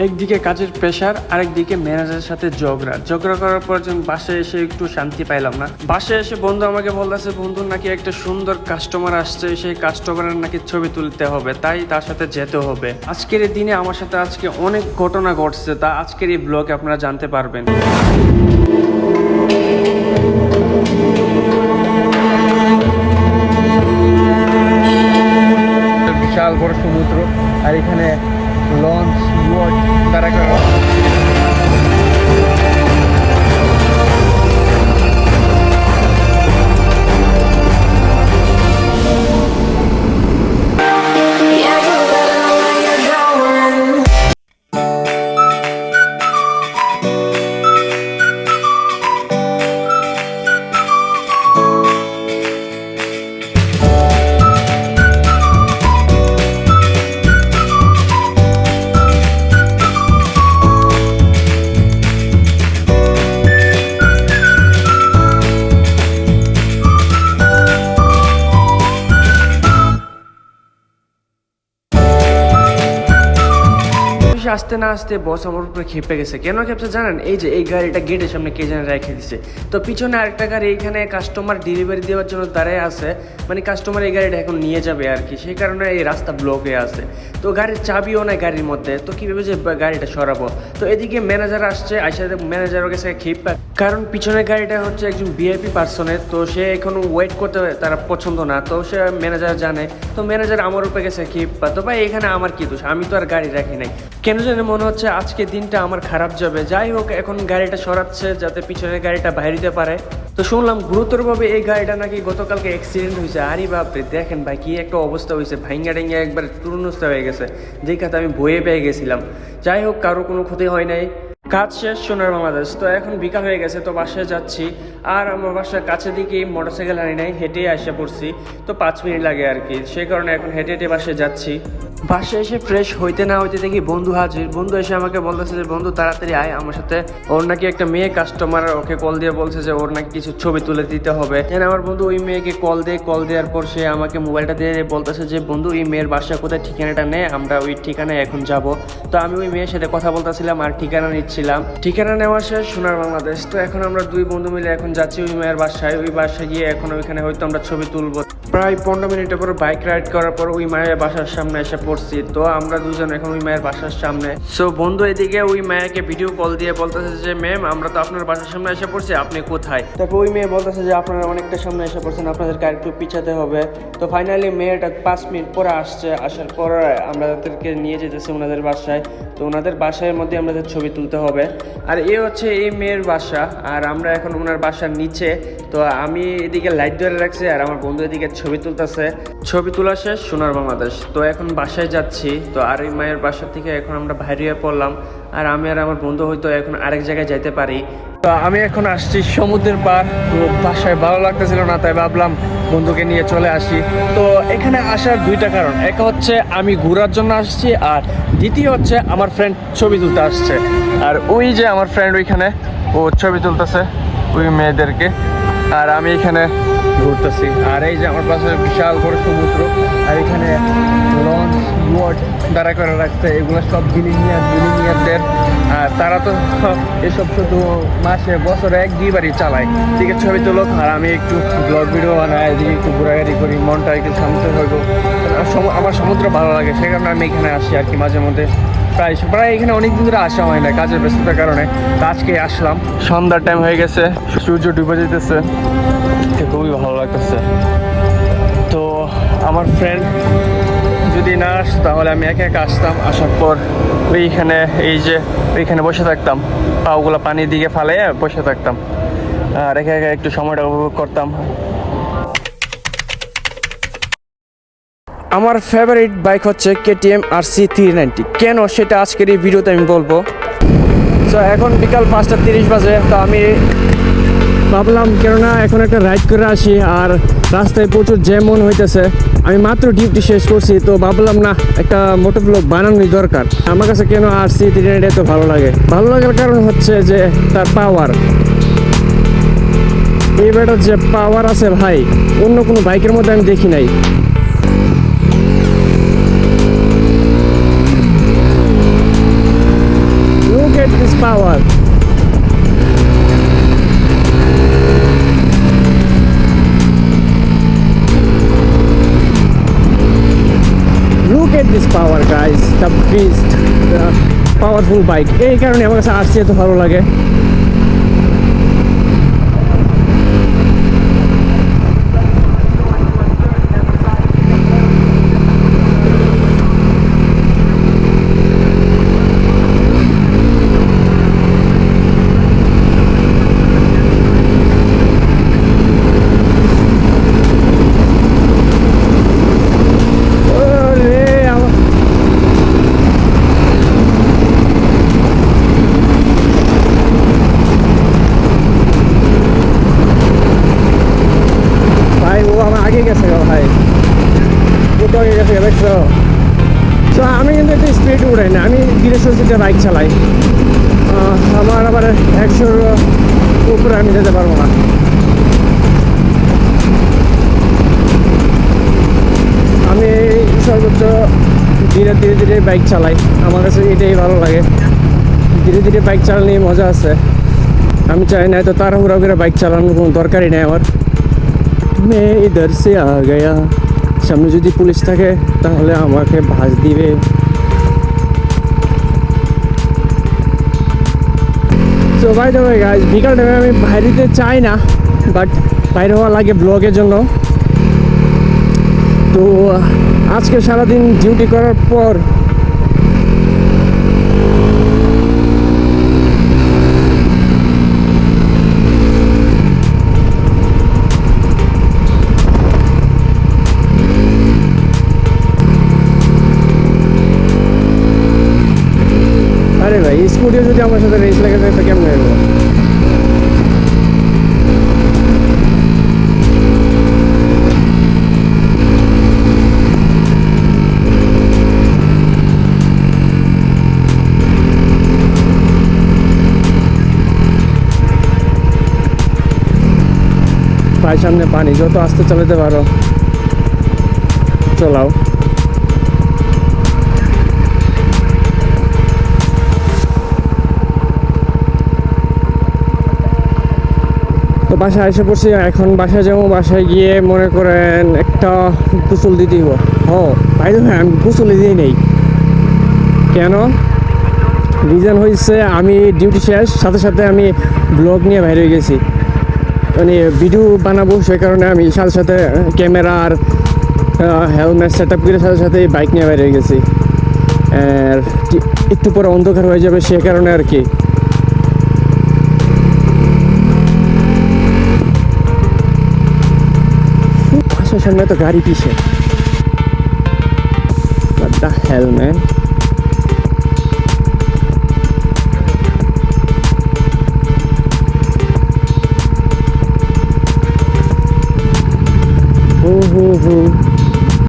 একদিকে কাজের প্রেশার আরেকদিকে ম্যানেজারের সাথে ঝগড়া। ঝগড়া করার পর যখন বাসায় এসে একটু শান্তি পাইলাম না। বাসায় এসে বন্ধু আমাকে বলতেছে বন্ধুর নাকি একটা সুন্দর কাস্টমার আসছে, সেই কাস্টমারের নাকি ছবি তুলতে হবে, তাই তার সাথে যেতে হবে। আজকের এই দিনে আমার সাথে আজকে অনেক ঘটনা ঘটছে, তা আজকের এই ব্লগে আপনারা জানতে পারবেন। বিশাল বড় সমুদ্র, আর এখানে লঞ্চ ইয়ট তারা আসতে না আসতে বস আমার উপরে খেপে গেছে। কেন খেপছে জানেন? এই যে এই গাড়িটা গেটের সামনে কে যেন রেখে দিছে। তো পিছনে আরেকটা গাড়ি এখানে কাস্টমার ডেলিভারি দেওয়ার জন্য দাঁড়ায় আছে। মানে কাস্টমার এই গাড়িটা এখন নিয়ে যাবে আর কি। সেই কারণে এই রাস্তা ব্লক হয়ে আছে। তো গাড়ির চাবিও নাই গাড়ির মধ্যে। তো কীভাবে যে গাড়িটা সরাবো? তো এদিকে ম্যানেজার আসছে, আইসা ম্যানেজারের কাছে খেপ। কারণ পিছনের গাড়িটা হচ্ছে একজন ভিআইপি পার্সনের তো সে এখন ওয়েট করতে তারা পছন্দ না। তো সে ম্যানেজার জানে। তো ম্যানেজার আমার উপরে গেছে কি তো ভাই এখানে আমার কি দোষ? আমি তো আর গাড়ি রাখি নাই। কেন জানি মনে হচ্ছে আজকে দিনটা আমার খারাপ যাবে। যাই হোক, এখন গাড়িটা সরাচ্ছে যাতে পিছনের গাড়িটা বাইরে দিতে পারে। তো শুনলাম গুরুতরভাবে এই গাড়িটা নাকি গতকালকে অ্যাক্সিডেন্ট হয়েছে। আরে বাপরে, দেখেন ভাই কী একটা অবস্থা হয়েছে। ভাইঙ্গা ডেঙ্গে একবার চূর্ণস্থ হয়ে গেছে। যেই খাতে আমি বয়ে পেয়ে গেছিলাম। যাই হোক, কারও কোনো ক্ষতি হয় নাই। কাজ শেষ, সোনার বাংলাদেশ। তো এখন বিকাল হয়ে গেছে, তো বাসায় যাচ্ছি। আর আমার বাসার কাছে দিকে মোটরসাইকেল আনি নাই, হেঁটে এসে পড়ছি। তো পাঁচ মিনিট লাগে আর কি, সেই কারণে এখন হেঁটে হেঁটে বাসায় যাচ্ছি। বাসায় এসে ফ্রেশ হইতে না হইতে দেখি বন্ধু হাজির। বন্ধু এসে আমাকে বলতেছে যে, বন্ধু, তাড়াতাড়ি আয়, আমার সাথে ওর নাকি একটা মেয়ে কাস্টমার ওকে কল দিয়ে বলছে যে, ওর নাকি কিছু ছবি তুলে দিতে হবে। দেন আমার বন্ধু ওই মেয়েকে কল দিয়ে কল দেওয়ার পর সে আমাকে মোবাইলটা দিয়ে বলতেছে যে, বন্ধু, এই মেয়ের বাসা কোথায়? ঠিকানাটা নে, আমরা ওই ঠিকানায় এখন যাব। তো আমি ওই মেয়ের সাথে কথা বলতেছিলাম, আর ঠিকানা নিচ্ছিলাম ঠিকানা নেওয়া শেষ, সোনার বাংলাদেশ। তো এখন আমরা দুই বন্ধু মিলে এখন যাচ্ছি ওই মেয়ের বাসায়। ওই বাসায় গিয়ে এখন ওইখানে হয়তো আমরা ছবি তুলবো। প্রায় পনেরো মিনিটের পর বাইক রাইড করার পর ওই মায়ের বাসার সামনে এসে পড়ছি। তো আমরা দুজন এখন ওই মায়ের বাসার সামনে। সো বন্ধু এদিকে ওই মায়াকে ভিডিও কল দিয়ে বলতেছে যে ম্যাম আমরা তো আপনার বাসার সামনে এসে পড়ছি, আপনি কোথায়? তারপর ওই মেয়ে বলতেছে যে, আপনারা অনেকটা সামনে এসে পড়ছেন, আপনাদেরকে আর একটু পিছাতে হবে। তো ফাইনালি মেয়েটা পাঁচ মিনিট পরে আসছে। আসার পর আমরা তাদেরকে নিয়ে যেতেছি ওনাদের বাসায়। তো ওনাদের বাসায় মধ্যে আমাদের ছবি তুলতে হবে। আর এ হচ্ছে এই মেয়ের বাসা, আর আমরা এখন ওনার বাসার নিচে। তো আমি এদিকে লাইট ধরে রাখছি, আর আমার বন্ধু এদিকে ছবি তুলতেছে। ছবি তোলা শেষ, সোনার বাংলাদেশ। তো এখন বাসায় যাচ্ছি। তো আর এই মায়ের বাসা থেকে এখন আমরা বাইরে পড়লাম। আর আমি আর আমার বন্ধু হয়তো এখন আরেক জায়গায় যাইতে পারি। তো আমি এখন আসছি সমুদ্রের পার তো বাসায় ভালো লাগতেছিল না, তাই ভাবলাম বন্ধুকে নিয়ে চলে আসি। তো এখানে আসার দুইটা কারণ। এক হচ্ছে আমি ঘোরার জন্য আসছি আর দ্বিতীয় হচ্ছে আমার ফ্রেন্ড ছবি তুলতে আসছে। আর ওই যে আমার ফ্রেন্ড ওইখানে, ও ছবি তুলতেছে ওই মেয়েদেরকে। আর আমি এখানে ঘুরতেছি। আর এই যে আমার পাশে বিশাল বড় সমুদ্র। আর এখানে ইয়ট দাঁড়া করে রাখছে, এগুলো সব বিলিনিয়ার, বিলিনিয়ারদের। আর তারা তো এসব শুধু মাসে, বছরে এক, দুইবারই চালায়। ঠিক আছে, ছবি তুলো। আর আমি একটু ব্লগ ভিডিও বানাই, এদিকে একটু ঘোরাঘুরি করি, মনটা একটু শান্ত হইব। আমার সমুদ্র ভালো লাগে, সে কারণে আমি এখানে আসি আর কি মাঝে মধ্যে। প্রায় প্রায় এখানে অনেক দিন ধরে আসা হয় না কাজের ব্যস্ততার কারণে। আজকে আসলাম। সন্ধ্যার টাইম হয়ে গেছে, সূর্য ডুবে যেতেছে। খুবই ভালো লাগতেছে। তো আমার ফ্রেন্ড যদি না আসতো তাহলে আমি একা একা আসতাম। আসার পর ওইখানে এই যে ওইখানে বসে থাকতাম। পাগুলো পানির দিকে ফালে বসে থাকতাম। আর একা একা একটু সময়টা উপভোগ করতাম। আমার ফেভারিট বাইক হচ্ছে KTM R C three ninety কেন সেটা আজকের এই ভিডিওতে আমি বলব? তো এখন বিকাল পাঁচটা তিরিশ বাজে, তো আমি ভাবলাম কেননা এখন একটা রাইড করে আসি, আর রাস্তায় প্রচুর জ্যাম মন হইতেছে। আমি মাত্র ডিউটি শেষ করছি, তো ভাবলাম না, একটা মোটর ব্লগ বানানোই দরকার। আমার কাছে কেন আর সি থ্রি এত ভালো লাগে? ভালো লাগার কারণ হচ্ছে যে, তার পাওয়ার এই ব্যাটার যে পাওয়ার আছে ভাই, অন্য কোনো বাইকের মধ্যে আমি দেখি নাই। This power the beast. The powerful bike এই কারণে আমার কাছে আসছে এত ভালো লাগে ওরে আমার ভাই ও আমার আগে গেছে গো ভাই ও তো আগে গেছে দেখছ তো আমি কিন্তু একটু স্পিড উড়াই না সুস্থিতে বাইক চালাই আমার আবার একশোর উপরে আমি যেতে পারব না। আমি সর্বোচ্চ ধীরে ধীরে ধীরে বাইক চালাই। আমার কাছে এটাই ভালো লাগে। ধীরে ধীরে বাইক চালানোর মজা আছে। আমি চাই না তো তাড়াহুড়া করে বাইক চালানোর কোনো দরকারই নেই আমার। মে ইধার আ গয়া। সামনে যদি পুলিশ থাকে, তাহলে আমাকে ভাজ দিবে। তো বাই দ্য ওয়ে গাইজ বিকাল টাইমে আমি বাইরেতে চাই না বাট বাইরে হওয়া লাগে ব্লগের জন্য। তো আজকে সারাদিন ডিউটি করার পর ভাই সামনে পানি, যত আস্তে চালাতে পারো। চলাও। তো বাসায় এসে পড়ছি, এখন বাসায় যাব, বাসায় গিয়ে মনে করেন একটা গোসল দিতে হব ও ভাই হ্যাঁ আমি গোসল দিয়ে নেই। কেন? রিজন হয়েছে আমি ডিউটি শেষ, সাথে সাথে আমি ব্লগ নিয়ে বাইরে গেছি। মানে ভিডিও বানাবো সে কারণে আমি সাথে সাথে ক্যামেরা আর হেলমেট সেট আপ করে সাথে সাথে বাইক নিয়ে বাইরে হয়ে গেছি। আর একটু পরে অন্ধকার হয়ে যাবে সে কারণে আর কি। সামনে তো গাড়ি পিছে। What Subaru